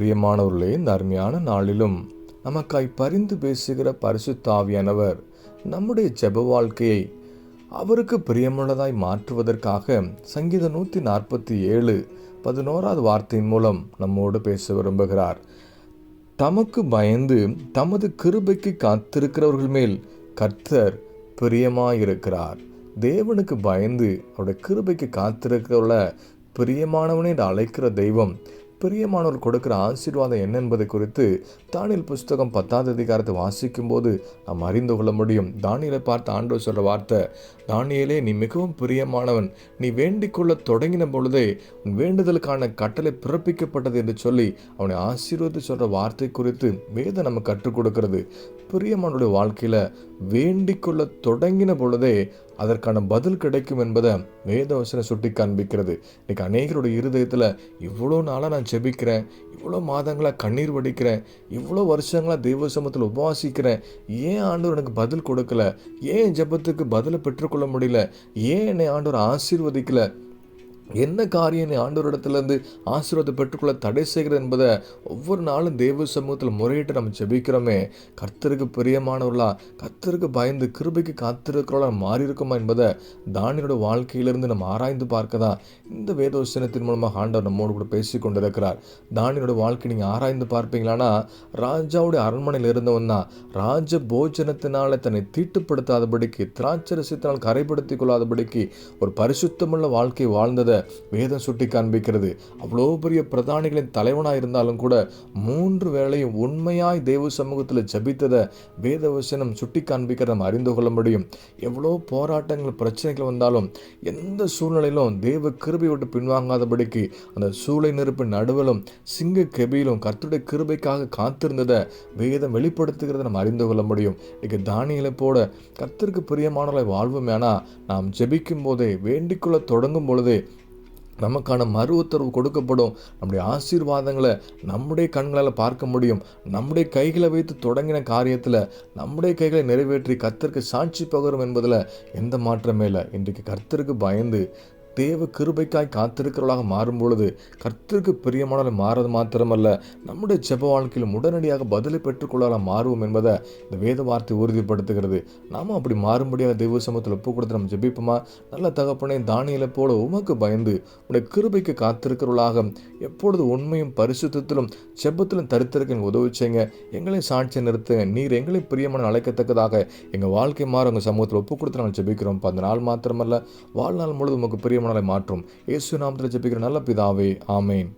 பிரியமானவர்களே இந்த அருமையான நாளிலும் நமக்காய் பரிந்து பேசுகிற பரிசுத்தாவியானவர் நம்முடைய ஜெப வாழ்க்கையை அவருக்கு பிரியமுள்ளதாய் மாற்றுவதற்காக சங்கீத நூற்றி நாற்பத்தி ஏழு பதினோராவது வார்த்தையின் மூலம் நம்மோடு பேச விரும்புகிறார். தமக்கு பயந்து தமது கிருபைக்கு காத்திருக்கிறவர்கள் மேல் கர்த்தர் பிரியமாயிருக்கிறார். தேவனுக்கு பயந்து அவருடைய கிருபைக்கு காத்திருக்கிறவள பிரியமானவனை என்று அழைக்கிற தெய்வம் பிரியமானோர் கொடுக்கிற ஆசீர்வாதம் என்ன என்பது குறித்து தானியல் புஸ்தகம் பத்தாவது அதிகாரத்தை வாசிக்கும் போது நாம் அறிந்து கொள்ள முடியும். தானியலை பார்த்து ஆண்டவர் சொல்ற வார்த்தை தானியலே நீ மிகவும் பிரியமானவன். நீ வேண்டிக் கொள்ள தொடங்கின பொழுதே உன் வேண்டுதலுக்கான கட்டளை பிறப்பிக்கப்பட்டது என்று சொல்லி அவனை ஆசீர்வதி சொல்ற வார்த்தை குறித்து வேதம் நம்ம கற்றுக் கொடுக்கிறது. பிரியமானுடைய வாழ்க்கையில வேண்டிக் கொள்ள தொடங்கின பொழுதே அதற்கான பதில் கிடைக்கும் என்பதை வேதவசனம் சுட்டி காண்பிக்கிறது. இன்னைக்கு அநேகருடைய இருதயத்தில் இவ்வளோ நாளாக நான் ஜெபிக்கிறேன் இவ்வளோ மாதங்களாக கண்ணீர் வடிக்கிறேன் இவ்வளோ வருஷங்களாக தெய்வ சமத்தில் உபவாசிக்கிறேன். ஏன் ஆண்டவர் எனக்கு பதில் கொடுக்கல? ஏன் ஜெபத்துக்கு பதிலை பெற்றுக்கொள்ள முடியல? ஏன் என்னை ஆண்டவர் ஆசீர்வதிக்கல? என்ன காரியம் நீ ஆண்டவரிடத்திலிருந்து ஆசீர்வாதத்தை பெற்றுக்கொள்ள தடை செய்கிறது என்பதை ஒவ்வொரு நாளும் தேவ சமூகத்தில் முறையிட்டு நம்ம ஜெபிக்கிறோமே. கர்த்தருக்கு பிரியமானவர்களா கர்த்தருக்கு பயந்து கிருபைக்கு காத்திருக்கிறவர்களா மாறிருக்குமா என்பதை தானியனோட வாழ்க்கையிலிருந்து நம்ம ஆராய்ந்து பார்க்க தான் இந்த வேதோசனத்தின் மூலமாக ஆண்டவர் நம்மோடு கூட பேசி கொண்டிருக்கிறார். தானியோட வாழ்க்கை நீங்கள் ஆராய்ந்து பார்ப்பீங்களானா ராஜாவுடைய அரண்மனையில் இருந்தவன் தான். ராஜ போஜனத்தினால தன்னை தீட்டுப்படுத்தாதபடிக்கு திராட்சரசத்தினால் கரைப்படுத்திக் கொள்ளாதபடிக்கு ஒரு பரிசுத்தமுள்ள வாழ்க்கை வாழ்ந்ததை வேதம் சுட்டி காண்பிக்கிறது. அவ்வளோ பெரிய பிரதானிகளின் தலைவனாக இருந்தாலும் கூட மூன்று வேளையும் உண்மையாய் தேவ சமூகத்தில் ஜபித்ததை வேத வசனம் சுட்டி காண்பிக்கிறத நம்ம அறிந்து கொள்ள முடியும். எவ்வளோ போராட்டங்கள் பிரச்சனைகள் வந்தாலும் எந்த சூழ்நிலையிலும் தேவ கிருபை விட்டு பின்வாங்காதபடிக்கு அந்த சூளை நெருப்பு நடுவிலும் சிங்க கெபியிலும் கர்த்துடைய கிருபைக்காக காத்திருந்ததை வேதம் வெளிப்படுத்துகிறத நம்ம அறிந்து கொள்ள முடியும். இன்னைக்கு தானியலை போட கர்த்தருக்கு பிரியமானவர்களை வாழ்வோம் ஏன்னா நாம் ஜெபிக்கும் போதே வேண்டிக்கொள்ள தொடங்கும் பொழுதே நமக்கான மறு உத்தரவு கொடுக்கப்படும். நம்முடைய ஆசீர்வாதங்களை நம்முடைய கண்களால் பார்க்க முடியும். நம்முடைய கைகளை வைத்து தொடங்கின காரியத்தில் நம்முடைய கைகளை நிறைவேற்றி கர்த்தருக்கு சாட்சி பகரும் என்பதில் எந்த மாற்றமே இல்லை. இன்றைக்கு கர்த்தருக்கு பயந்து தேவ கிருபைக்காய் காத்திருக்கிறவளாக மாறும் பொழுது கர்த்தருக்கு பிரியமானவரை மாறது மாத்திரமல்ல நம்முடைய ஜெப வாழ்க்கையிலும் உடனடியாக பதிலை பெற்றுக்கொள்ளலாம் மாறுவோம் என்பதை இந்த வேத வார்த்தை உறுதிப்படுத்துகிறது. நாம அப்படி மாறும்படியாக தெய்வ சமூகத்தில் ஒப்பு கொடுத்து நம்ம ஜெபிப்போமா? நல்ல தகப்பனே தானியலை போல உமக்கு பயந்து உடைய கிருபைக்கு காத்திருக்கிறவளாக எப்பொழுது உண்மையும் பரிசுத்திலும் செப்பத்திலும் தரித்திருக்க எங்களுக்கு உதவி செய்யுங்க. எங்களையும் சாட்சியை நிறுத்துங்க. நீர் எங்களை பிரியமான அழைக்கத்தக்கதாக எங்கள் வாழ்க்கை மாற உங்கள் சமூகத்தில் ஒப்பு கொடுத்து நாங்கள் ஜெபிக்கிறோம். அந்த நாள் மாத்திரமல்ல வாழ்நாள் முழுவதும் உமக்கு பிரியமான மாற்றும். இயேசு நாமத்தில் ஜெபிக்கிற நல்ல பிதாவே ஆமேன்.